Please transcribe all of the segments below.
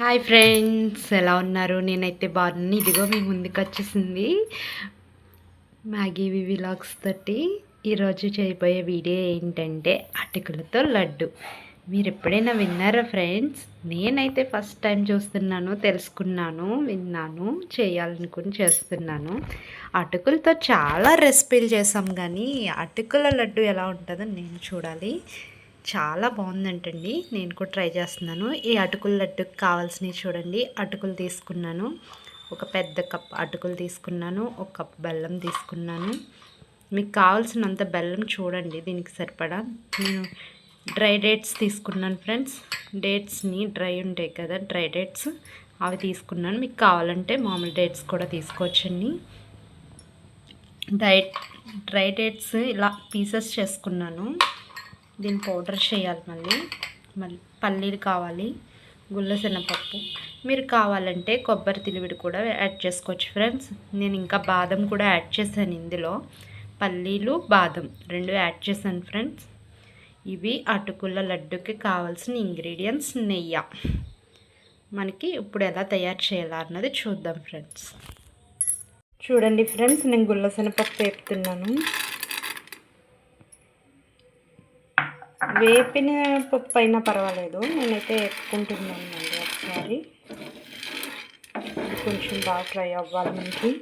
Hi friends ఎలా ఉన్నారు? నేనైతే బాగున్నాను. ఇదిగో మీ ముందుకు వచ్చేసింది మ్యాగీ విలాగ్స్ తోటి. ఈరోజు చేయబోయే వీడియో ఏంటంటే అటుకులతో లడ్డు. మీరు ఎప్పుడైనా విన్నారా ఫ్రెండ్స్ నేనైతే ఫస్ట్ టైం చూస్తున్నాను తెలుసుకున్నాను విన్నాను చేయాలనుకుని చేస్తున్నాను. అటుకులతో చాలా రెసిపీలు చేసాం కానీ అటుకుల లడ్డు ఎలా ఉంటుందో నేను చూడాలి. చాలా బాగుందంటండి. నేను కూడా ట్రై చేస్తున్నాను. ఈ అటుకుల లడ్డుకి కావాల్సినవి చూడండి. అటుకులు తీసుకున్నాను. ఒక పెద్ద కప్ అటుకులు తీసుకున్నాను. ఒక కప్ బెల్లం తీసుకున్నాను. మీకు కావాల్సినంత బెల్లం చూడండి దీనికి సరిపడా. నేను డ్రై డేట్స్ తీసుకున్నాను ఫ్రెండ్స్. డేట్స్ని డ్రై ఉంటాయి కదా డ్రై డేట్స్ అవి తీసుకున్నాను. మీకు కావాలంటే మామూలు డేట్స్ కూడా తీసుకోవచ్చండి. డైట్ డ్రై డేట్స్ ఇలా పీసెస్ చేసుకున్నాను. దీన్ని పౌడర్ చేయాలి మళ్ళీ. మళ్ళీ పల్లీలు కావాలి గుల్ల శనగపప్పు. మీరు కావాలంటే కొబ్బరి తిలివిడి కూడా యాడ్ చేసుకోవచ్చు ఫ్రెండ్స్. నేను ఇంకా బాదం కూడా యాడ్ చేశాను ఇందులో. పల్లీలు బాదం రెండు యాడ్ చేశాను ఫ్రెండ్స్. ఇవి అటుకుల లడ్డుకి కావాల్సిన ఇంగ్రీడియంట్స్ నెయ్యి. మనకి ఇప్పుడు ఎలా తయారు చేయాలా అన్నది చూద్దాం ఫ్రెండ్స్. చూడండి ఫ్రెండ్స్ నేను గుల్ల శనగపప్పు వేపుతున్నాను. వేపిన పప్పు అయినా పర్వాలేదు. నేనైతే ఎక్కుంటున్నాను అండి ఒకసారి. కొంచెం బాగా ఫ్రై అవ్వాలి మనకి.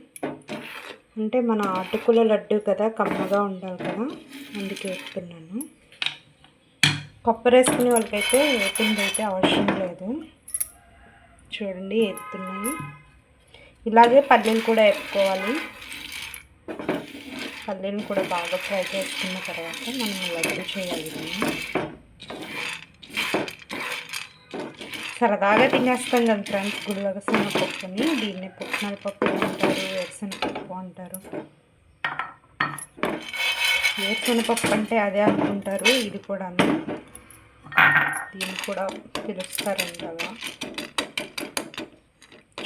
అంటే మన అటుకుల లడ్డు కదా కమ్మగా ఉండాలి కదా అందుకే వేపుతున్నాను. కొబ్బరి వేసుకునే వాళ్ళకైతే వేపింది అయితే అవసరం లేదు. చూడండి ఎత్తున్నాయి ఇలాగే పల్లెలు కూడా వేపుకోవాలి. పల్లీలు కూడా బాగా ఫ్రై చేసుకున్న తర్వాత మనం లడ్డు చేయాలి సరదాగా తినేస్తాం కదా ఫ్రెండ్స్ గుళ్ళగా పప్పుని దీన్ని పుట్నాల పప్పు అంటారు వేరుశనగపప్పు అంటారు. వేరుశనగపప్పు అంటే అదే అనుకుంటారు ఇది కూడా దీన్ని కూడా పిలుస్తారండి అలా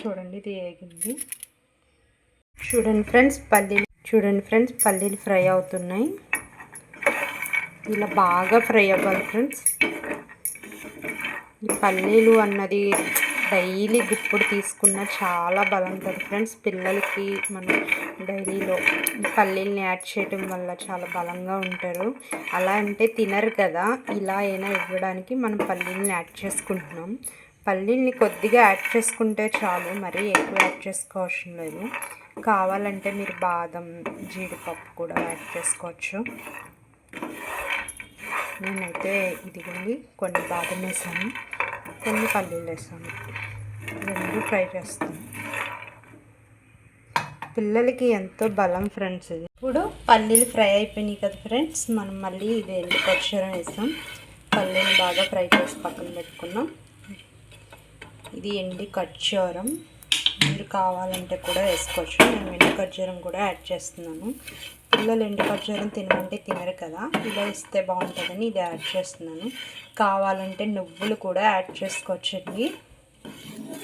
చూడండి ఇది ఏగింది. చూడండి ఫ్రెండ్స్ పల్లీలు చూడండి ఫ్రెండ్స్ పల్లీలు ఫ్రై అవుతున్నాయి. ఇలా బాగా ఫ్రై అవ్వాలి ఫ్రెండ్స్. ఈ పల్లీలు అన్నది డైలీ గుప్పుడు తీసుకున్న చాలా బలం ఉంటుంది ఫ్రెండ్స్. పిల్లలకి మనం డైలీలో పల్లీలని యాడ్ చేయటం వల్ల చాలా బలంగా ఉంటారు. అలా అంటే తినరు కదా ఇలా అయినా ఇవ్వడానికి మనం పల్లీలని యాడ్ చేసుకుంటున్నాం. పల్లీల్ని కొద్దిగా యాడ్ చేసుకుంటే చాలు మరీ ఎక్కువ యాడ్ చేసుకోవసం లేదు. కావాలంటే మీరు బాదం జీడిపప్పు కూడా యాడ్ చేసుకోవచ్చు. నేనైతే ఇదిగోండి కొన్ని బాదం వేసాను కొన్ని పల్లీలు వేసాను. రెండు ఫ్రై చేస్తాను. పిల్లలకి ఎంతో బలం ఫ్రెండ్స్ ఇది. ఇప్పుడు పల్లీలు ఫ్రై అయిపోయినాయి కదా ఫ్రెండ్స్ మనం మళ్ళీ ఇది ఎండు ఖర్జూరం వేసాం. పల్లీలు బాగా ఫ్రై చేసి పక్కన పెట్టుకున్నాం. ఇది ఎండి ఖర్జూరం మీరు కావాలంటే కూడా వేసుకోవచ్చు. నేను ఎండు ఖర్జూరం కూడా యాడ్ చేస్తున్నాను. పిల్లలు ఎండు ఖర్జూరం తినమంటే తినరు కదా. ఇలా ఇస్తే బాగుంటుందని ఇది యాడ్ చేస్తున్నాను. కావాలంటే నువ్వులు కూడా యాడ్ చేసుకోవచ్చండి.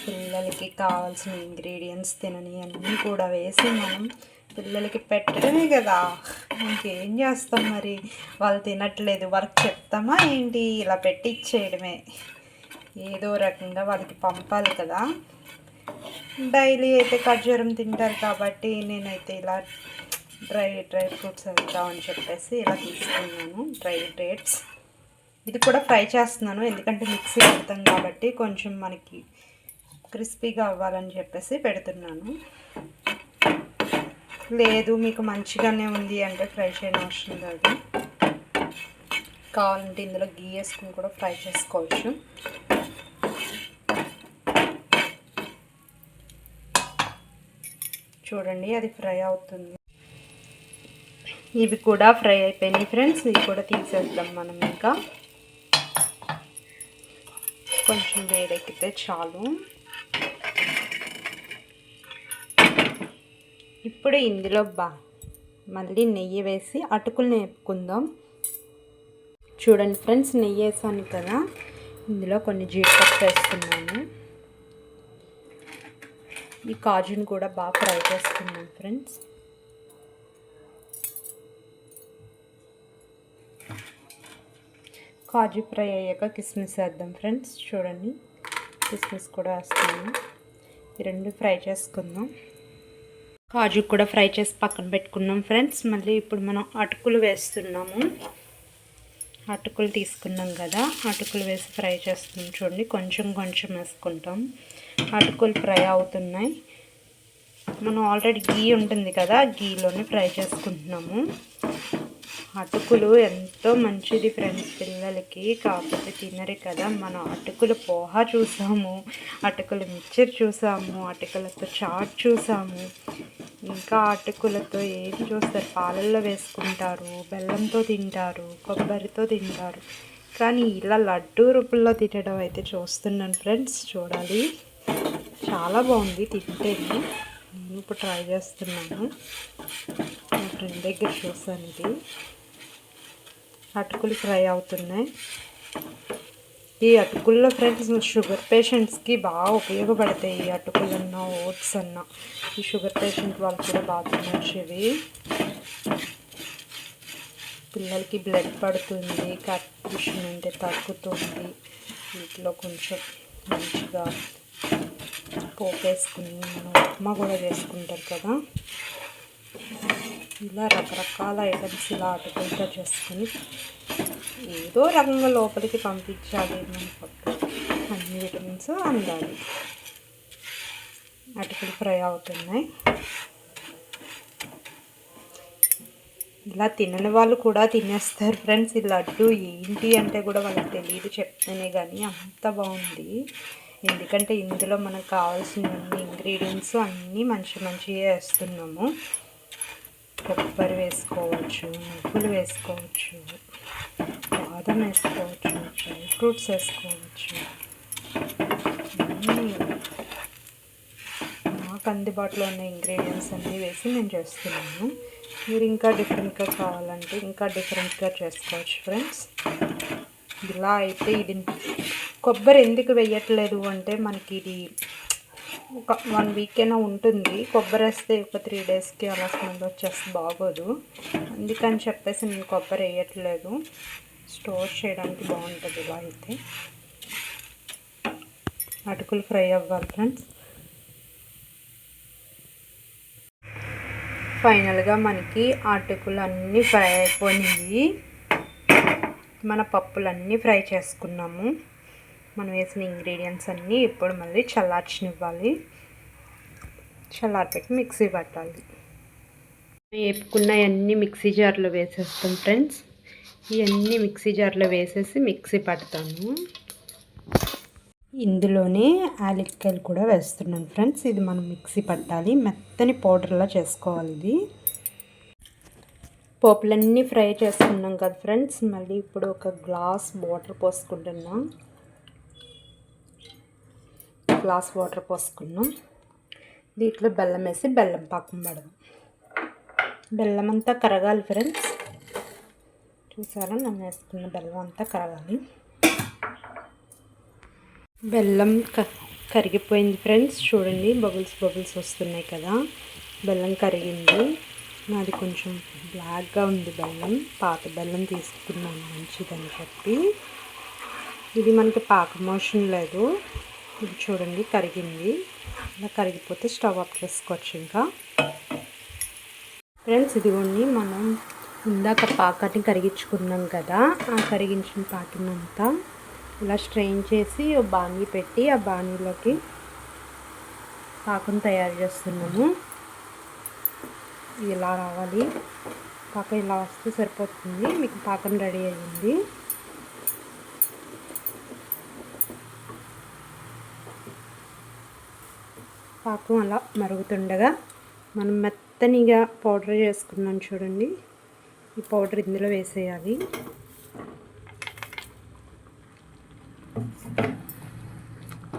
పిల్లలకి కావాల్సిన ఇంగ్రీడియంట్స్ తినని అన్నీ కూడా వేసి మనం పిల్లలకి పెట్టడమే కదా. ఇంకేం చేస్తాం మరి? వాళ్ళు తినట్లేదు. వర్క్ చెప్తామా ఏంటి? ఇలా పెట్టి ఇచ్చేయడమే. ఏదో రకంగా వాళ్ళకి పంపాలి కదా. డైలీ అయితే ఖర్జూరం తింటారు కాబట్టి నేనైతే ఇలా డ్రై డ్రై ఫ్రూట్స్ వేద్దామని చెప్పేసి ఇలా తీసుకున్నాను డ్రై డేట్స్ ఇది కూడా ఫ్రై చేస్తున్నాను ఎందుకంటే మిక్సీ పెడతాం కాబట్టి కొంచెం మనకి క్రిస్పీగా అవ్వాలని చెప్పేసి పెడుతున్నాను. లేదు మీకు మంచిగానే ఉంది అంటే ఫ్రై చేయని అవసరం లేదు కావాలంటే ఇందులో గీ వేసుకుని కూడా ఫ్రై చేసుకోవచ్చు. చూడండి అది ఫ్రై అవుతుంది. ఇవి కూడా ఫ్రై అయిపోయినాయి ఫ్రెండ్స్ ఇవి కూడా తీసేద్దాం మనం ఇంకా. కొంచెం వేడెక్కితే చాలు. ఇప్పుడు ఇందులో బా మళ్ళీ నెయ్యి వేసి అటుకులు నేపుకుందాం. చూడండి ఫ్రెండ్స్ నెయ్యి వేసాను కదా ఇందులో కొన్ని జీడిపప్పు వేస్తున్నాను. ఈ కాజుని కూడా బాగా ఫ్రై చేసుకున్నాం ఫ్రెండ్స్. కాజు ఫ్రై అయ్యాక కిస్మిస్ వేద్దాం ఫ్రెండ్స్. చూడండి కిస్మిస్ కూడా వేస్తున్నాను. ఈ రెండు ఫ్రై చేసుకుందాం. కాజు కూడా ఫ్రై చేసి పక్కన పెట్టుకున్నాం ఫ్రెండ్స్. మళ్ళీ ఇప్పుడు మనం అటుకులు వేస్తున్నాము. అటుకులు తీసుకున్నాం కదా అటుకులు వేసి ఫ్రై చేస్తున్నాం చూడండి కొంచెం కొంచెం వేసుకుంటాం. అటుకులు ఫ్రై అవుతున్నాయి. మనం ఆల్రెడీ గీ ఉంటుంది కదా గీలోనే ఫ్రై చేసుకుంటున్నాము. అటుకులు ఎంతో మంచిది ఫ్రెండ్స్ పిల్లలకి కాకపోతే తినరు కదా. మనం అటుకులు పోహా చూసాము అటుకులు మిక్చర్ చూసాము అటుకులతో చాట్ చూసాము. ఇంకా అటుకులతో ఏది చూస్తారు? పాలల్లో వేసుకుంటారు బెల్లంతో తింటారు కొబ్బరితో తింటారు. కానీ ఇలా లడ్డు రూపంలో తినడం అయితే చూస్తున్నాను ఫ్రెండ్స్ చూడాలి. చాలా బాగుంది తింటేనే నేను ఇప్పుడు ట్రై చేస్తున్నాను. మా ఫ్రెండ్ దగ్గర చూసాను ఇది. అటుకులు ఫ్రై అవుతున్నాయి. ఈ అటుకుల్లో ఫ్రెండ్స్ షుగర్ పేషెంట్స్కి బాగా ఉపయోగపడతాయి ఈ అటుకులన్నా ఓట్స్ అన్న. ఈ షుగర్ పేషెంట్ వాళ్ళు కూడా బాగా తినొచ్చేవి పిల్లలకి బ్లడ్ పడుతుంది కట్రిషన్ అంటే తగ్గుతుంది. వీటిలో కొంచెం మంచిగా పోపేసుకుని మనం ఉప్మా కూడా చేసుకుంటారు కదా. ఇలా రకరకాల ఐటమ్స్ ఇలా అటుకులతో చేసుకుని ఏదో రకంగా లోపలికి పంపించాలి మన పప్పు అన్ని విటమిన్స్ అందాలి. అటుకులు ఫ్రై అవుతున్నాయి. ఇలా తినని వాళ్ళు కూడా తినేస్తారు ఫ్రెండ్స్. ఈ లడ్డు ఏంటి అంటే కూడా వాళ్ళకి తెలియదు చెప్తేనే కానీ అంత బాగుంది. ఎందుకంటే ఇందులో మనకు కావాల్సిన ఇంగ్రీడియంట్స్ అన్నీ మంచి మంచిగా వేస్తున్నాము. కొబ్బరి వేసుకోవచ్చు నువ్వులు వేసుకోవచ్చు. బాదం వేసుకోవచ్చు డ్రై ఫ్రూట్స్ వేసుకోవచ్చు నాకు అందుబాటులో ఉన్న ఇంగ్రీడియంట్స్ అన్నీ వేసి నేను చేస్తున్నాను. మీరు ఇంకా డిఫరెంట్గా కావాలంటే ఇంకా డిఫరెంట్గా చేసుకోవచ్చు ఫ్రెండ్స్ ఇలా అయితే ఇది కొబ్బరి ఎందుకు వేయట్లేదు అంటే మనకి ఇది ఒక వన్ వీక్ అయినా ఉంటుంది. కొబ్బరి వేస్తే ఒక త్రీ డేస్కి అలా స్మెల్ వచ్చేస్తే బాగోదు. అందుకని చెప్పేసి నేను కొబ్బరి వేయట్లేదు. స్టోర్ చేయడానికి బాగుంటుంది ఇలా అయితే. అటుకులు ఫ్రై అవ్వాలి ఫ్రెండ్స్. ఫైనల్గా మనకి అటుకులు అన్నీ ఫ్రై అయిపోయినాయి. మన పప్పులన్నీ ఫ్రై చేసుకున్నాము. మనం వేసిన ఇంగ్రీడియంట్స్ అన్నీ ఇప్పుడు మళ్ళీ చల్లార్చనివ్వాలి. చల్లారిపెట్టి మిక్సీ పట్టాలి. వేపుకున్నవన్నీ మిక్సీ జార్లో వేసేస్తాం ఫ్రెండ్స్. ఇవన్నీ మిక్సీ జార్లో వేసేసి మిక్సీ పడతాము ఇందులోనే యాలక్కాయలు కూడా వేస్తున్నాం ఫ్రెండ్స్. ఇది మనం మిక్సీ పట్టాలి. మెత్తని పౌడర్లా చేసుకోవాలి ఇది. పోపులన్నీ ఫ్రై చేసుకున్నాం కదా ఫ్రెండ్స్. మళ్ళీ ఇప్పుడు ఒక గ్లాస్ వాటర్ పోసుకుంటున్నాం. గ్లాస్ వాటర్ పోసుకున్నాం. దీంట్లో బెల్లం వేసి బెల్లం పాకం పడదాం. బెల్లం అంతా కరగాలి ఫ్రెండ్స్ చూసారా? నన్ను వేసుకున్న బెల్లం అంతా కరగాలి. బెల్లం క కరిగిపోయింది ఫ్రెండ్స్ చూడండి బబుల్స్ బబుల్స్ వస్తున్నాయి కదా. బెల్లం కరిగింది. నాది కొంచెం బ్లాక్గా ఉంది బెల్లం. పాత బెల్లం తీసుకున్నాను మంచిదని చెప్పి. ఇది మనకి పాక మోషన్ లేదు. ఇది చూడండి కరిగింది. ఇలా కరిగిపోతే స్టవ్ ఆఫ్ చేసుకోవచ్చు ఇంకా. ఫ్రెండ్స్ ఇదిగోండి మనం ఇందాక పాకాన్ని కరిగించుకున్నాం కదా ఆ కరిగించిన పాకినంతా ఇలా స్ట్రెయిన్ చేసి బాణీ పెట్టి ఆ బాణీలోకి పాకం తయారు చేస్తున్నాము. ఇలా రావాలి? పాకం ఇలా వస్తే సరిపోతుంది? మీకు పాకం రెడీ అయ్యింది. పాకం అలా మరుగుతుండగా మనం మెత్తనిగా పౌడర్ చేసుకున్నాం చూడండి. ఈ పౌడర్ ఇందులో వేసేయాలి.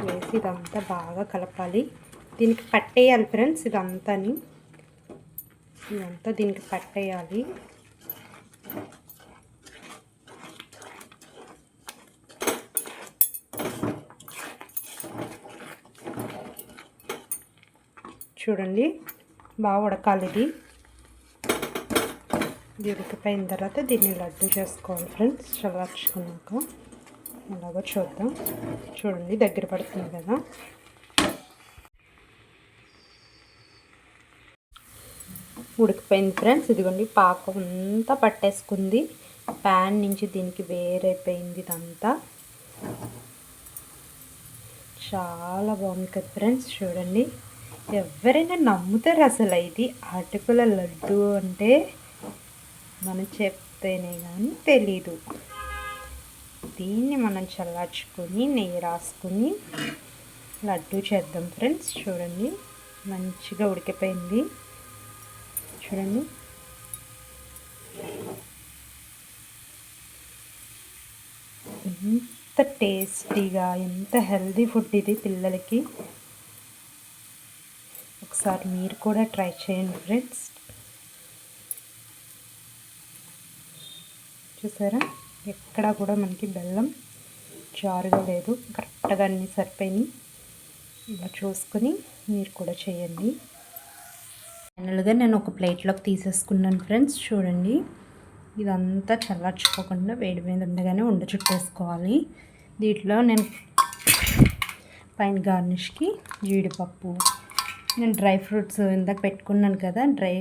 వేసి ఇదంతా బాగా కలపాలి. దీనికి పట్టేయాలి ఫ్రెండ్స్ ఇదంతాని. ఇదంతా దీనికి పట్టేయాలి. చూడండి. బాగా ఉడకాలి ఇది. ఉడికిపోయిన తర్వాత దీన్ని లడ్డు చేసుకోవాలి ఫ్రెండ్స్. చల్లార్చుకున్నాక అలాగో చూద్దాం. చూడండి దగ్గర పడుతుంది కదా. ఉడికిపోయింది ఫ్రెండ్స్. ఇదిగోండి పాకం అంతా పట్టేసుకుంది. ప్యాన్ నుంచి దీనికి వేరైపోయింది ఇదంతా. చాలా బాగుంది కదా ఫ్రెండ్స్. చూడండి. ఎవరైనా నమ్ముతారు అసలు ఇది అటుకుల లడ్డు అంటే మనం చెప్తేనే కానీ తెలీదు. దీన్ని మనం చల్లార్చుకొని నెయ్యి రాసుకొని లడ్డు చేద్దాం ఫ్రెండ్స్ చూడండి మంచిగా ఉడికిపోయింది. చూడండి. ఎంత టేస్టీగా ఎంత హెల్దీ ఫుడ్ ఇది పిల్లలకి. ఒకసారి మీరు కూడా ట్రై చేయండి ఫ్రెండ్స్. చూసారా? ఎక్కడా కూడా మనకి బెల్లం జారుగా లేదు. కరెక్ట్గా అన్ని సరిపోయినాయి. ఇలా చూసుకొని మీరు కూడా చేయండి. ఫైనల్గా నేను ఒక ప్లేట్లోకి తీసేసుకున్నాను ఫ్రెండ్స్. చూడండి. ఇదంతా చల్లార్చుకోకుండా వేడి మీద ఉండగానే ఉండ చుట్టేసుకోవాలి. దీంట్లో నేను పైన గార్నిష్కి జీడిపప్పు నేను డ్రై ఫ్రూట్స్ ఇందాక పెట్టుకున్నాను కదా డ్రై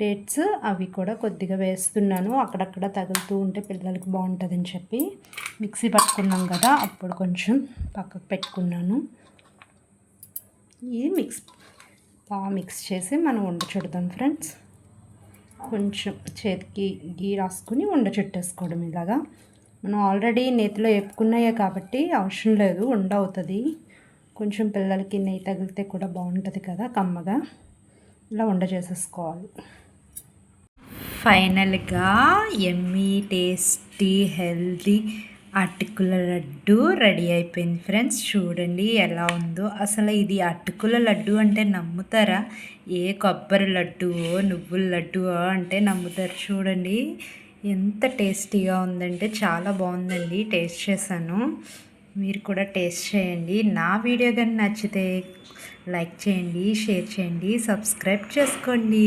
డేట్స్ అవి కూడా కొద్దిగా వేస్తున్నాను. అక్కడక్కడ తగులుతూ ఉంటే పిల్లలకి బాగుంటుందని చెప్పి మిక్సీ పట్టుకున్నాం కదా అప్పుడు కొంచెం పక్కకు పెట్టుకున్నాను. ఇది మిక్స్ బాగా మిక్స్ చేసి మనం వండ చుడదాం ఫ్రెండ్స్. కొంచెం చేతికి గీ రాసుకుని ఉండ చుట్టేసుకోవడం ఇలాగా. మనం ఆల్రెడీ నేతిలో వేపుకున్నాయే కాబట్టి అవసరం లేదు ఉండ అవుతుంది. కొంచెం పిల్లలకి నెయ్యి తగిలితే కూడా బాగుంటుంది కదా కమ్మగా. ఇలా వండ చేసేసుకోవాలి. ఫైనల్గా ఎమ్మీ టేస్టీ హెల్దీ అటుకుల లడ్డు రెడీ అయిపోయింది ఫ్రెండ్స్. చూడండి ఎలా ఉందో. అసలు ఇది అటుకుల లడ్డు అంటే నమ్ముతారా? ఏ కొబ్బరి లడ్డువో నువ్వుల లడ్డువో అంటే నమ్ముతారు చూడండి. ఎంత టేస్టీగా ఉందంటే చాలా బాగుందండి. టేస్ట్ చేశాను. మీరు కూడా టేస్ట్ చేయండి. నా వీడియో కానీ నచ్చితే లైక్ చేయండి షేర్ చేయండి సబ్స్క్రైబ్ చేసుకోండి.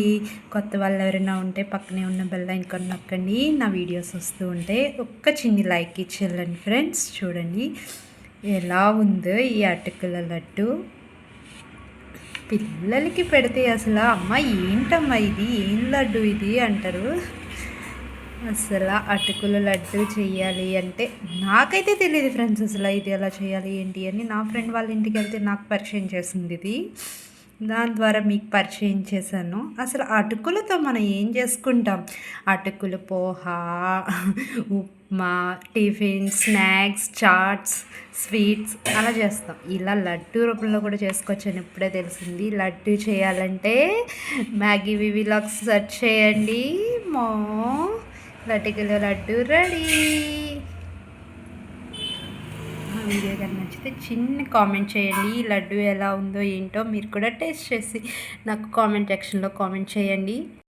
కొత్త వాళ్ళు ఎవరైనా ఉంటే పక్కనే ఉన్న బెల్ ఐకాన్ నొక్కండి. నా వీడియోస్ వస్తూ ఉంటే ఒక్క చిన్ని లైక్ ఇచ్చేళ్ళండి ఫ్రెండ్స్ చూడండి. ఎలా ఉందో ఈ అటుకుల లడ్డు. పిల్లలకి పెడితే అసలు అమ్మ ఏంటమ్మా ఇది? ఏం లడ్డు ఇది? అంటారు. అసలు అటుకుల లడ్డు చేయాలి అంటే నాకైతే తెలియదు ఫ్రెండ్స్ అసలు ఇది ఎలా చేయాలి ఏంటి అని. నా ఫ్రెండ్ వాళ్ళ ఇంటికి వెళ్తే నాకు పరిచయం చేసింది ఇది. దాని ద్వారా మీకు పరిచయం చేశాను. అసలు అటుకులతో మనం ఏం చేసుకుంటాం? అటుకులు poha upma tiffin snacks chats sweets అలా చేస్తాం. ఇలా లడ్డు రూపంలో కూడా చేసుకోవచ్చని ఇప్పుడే తెలిసింది. లడ్డు చేయాలంటే మ్యాగీ వివిలాక్స్ సెర్చ్ చేయండి. మో లడ్డుకిలో లడ్డు రెడీ. వీడియో కానీ నచ్చితే చిన్న కామెంట్ చేయండి. ఈ లడ్డు ఎలా ఉందో ఏంటో మీరు కూడా టేస్ట్ చేసి నాకు కామెంట్ సెక్షన్లో కామెంట్ చేయండి.